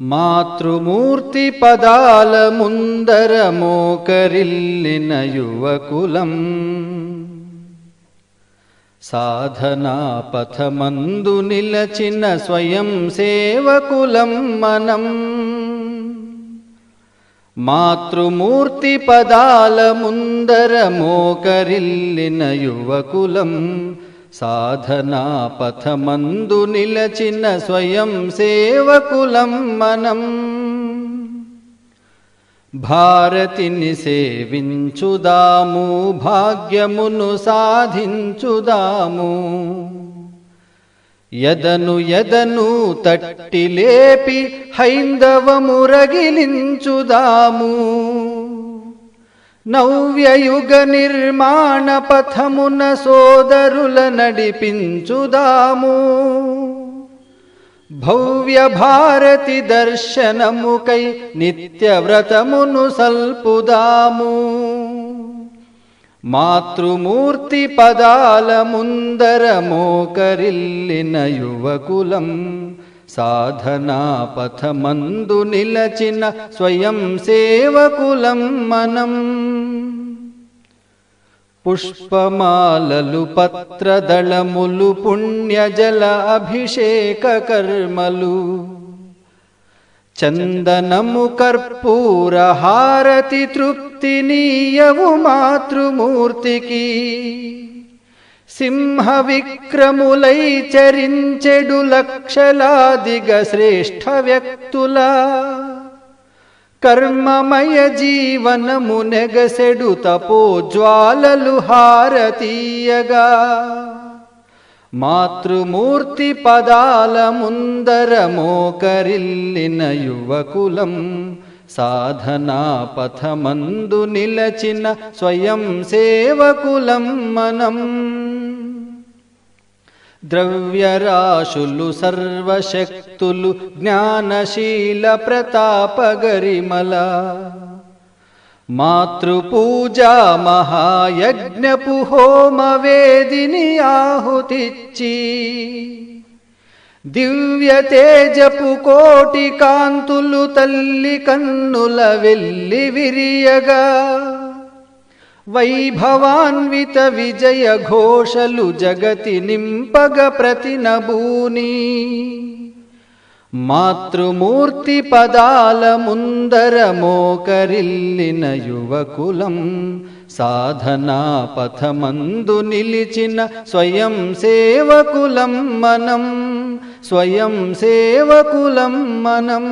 మాతృమూర్తి పదాల ముందర మోకరిల్లిన యువకులం సాధనా పథమందు నిలచిన స్వయం సేవకులం మనం మాతృమూర్తి పదాల ముందర మోకరిల్లిన యువకులం సాధనాపథమందు నిలచిన స్వయం సేవకులం మనం. భారతిని సేవించుదాము భాగ్యమును సాధించుదాము. ఎదను ఎదను తట్టి లేపి హైందవము రగిలించుదాము నవ్యయుగ నిర్మాణ పథమున సోదరుల నడిపించుదాము. భవ్య భారతి దర్శనముకై నిత్యవ్రతమును సల్పుదాము. మాతృమూర్తి పదాల ముందర మోకరిల్లిన యువకులం సాధనా పథమందు నిలచిన స్వయం సేవకులం మనం. పుష్పమాలలు పత్రదళములు పుణ్యజల అభిషేక కర్మలు. చందనము కర్పూర హారతి తృప్తినీయవు మాతృమూర్తికి. సింహ విక్రములై చరించెడు లక్షలాదిగ శ్రేష్ఠ వ్యక్తుల. కర్మమయ జీవనము నెగసెడు తపోజ్వాలలు హారతీయగా. మాతృమూర్తి పదాల ముందర మోకరిల్లిన యువకులం సాధనా పథమందు నిలచిన స్వయం సేవకులం మనం. ద్రవ్యరాశులు సర్వశక్తులు జ్ఞానశీల ప్రతాపగరిమల మాతృపూజా మహాయజ్ఞపు హోమ వేదిని ఆహుతిచ్చి. దివ్య తేజపు కోటి కాంతులు తల్లి కన్నుల వెల్లి విరియగా. వైభవాన్విత విజయ ఘోషలు జగతి నింపగ ప్రతినభూని మాతృమూర్తి పదాల ముందర మోకరిల్లిన యువకులం సాధనా పథమందు నిలిచిన స్వయం సేవకులం మనం స్వయం సేవకులం మనం.